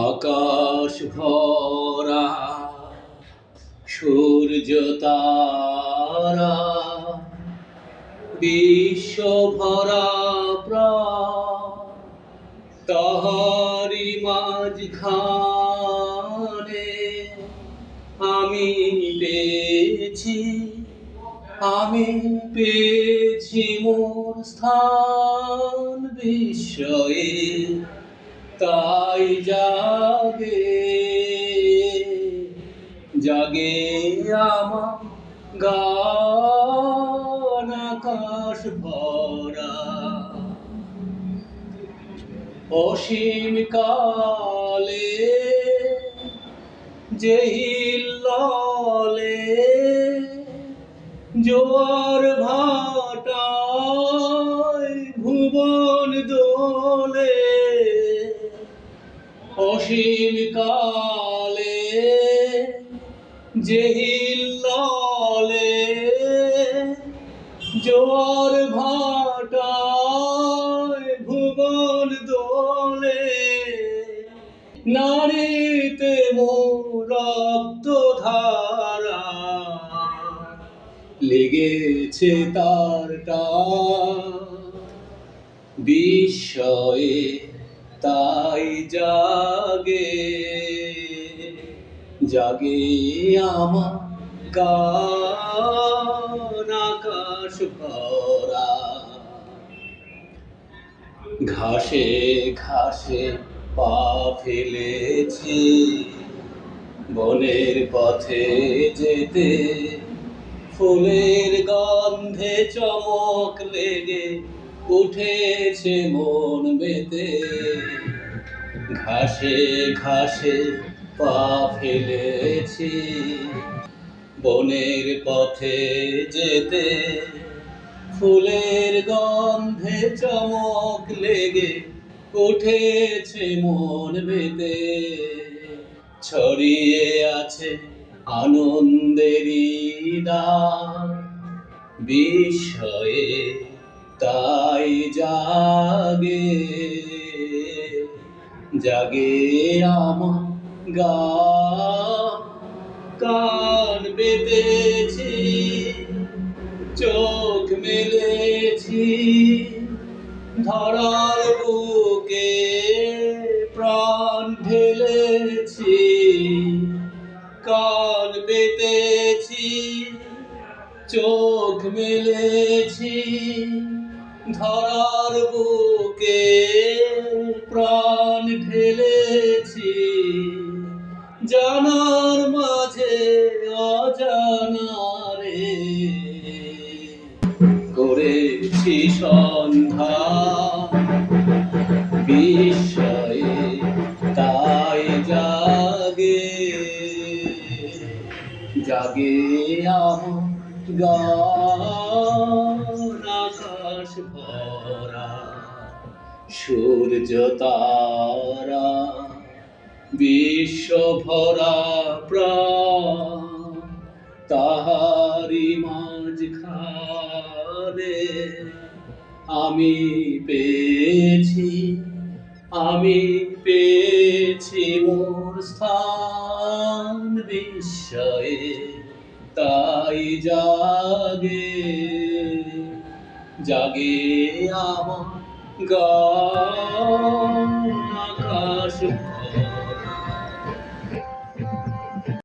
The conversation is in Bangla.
আকাশ ভরা, সূর্য তারা, বিশ্ব ভরা তাহারি মাঝখানে আমি পেয়েছি আমি পেয়েছি মোর স্থান বিস্ময়ে তাই জাগে জাগে আমার গান আকাশ ভরা। অসীম কালে জেহিললে জোয়ার ভাটায় কালে জেহিললে জোয়ার ভাটায় ভুবন দোলে নারীতে রক্ত ধারা লেগেছে তারটা বিস্ময়ে তাই জাগে জাগে আমার গান ভরা। ঘাসে ঘাসে পা ফেলেছি, বনের পথে যেতে ফুলের গন্ধে চমক লেগে উঠেছে মন বেতে ঘাসে ঘাসে পা ফেলেছি। বনের পথে যেতে ফুলের গন্ধে চমক লেগে উঠেছে মন বেতে ছড়িয়ে আছে আনন্দেরই দান বিস্ময়ে তাই জাগে জাগে আমার গা। কান বেঁধেছি, চোখ মেলেছি, ধরার বুকে প্রাণ ঢেলেছি। কান পেতেছি চোখ মেলেছি ধরার বুকে প্রাণ ঢেলেছি। জানার মাঝে অজানারে করেছি সন্ধ্যা বিস্ময়ে, তাই জাগে। জাগে আমার গান আকাশ ভরা, সূর্য তারা, বিশ্ব ভরা প্রাণ তাহারি মাঝখানে আমি পেয়েছি আমি পেয়েছি মোর স্থান বিস্ময়ে, তাই জাগে। জাগে আমার গা আকাশ।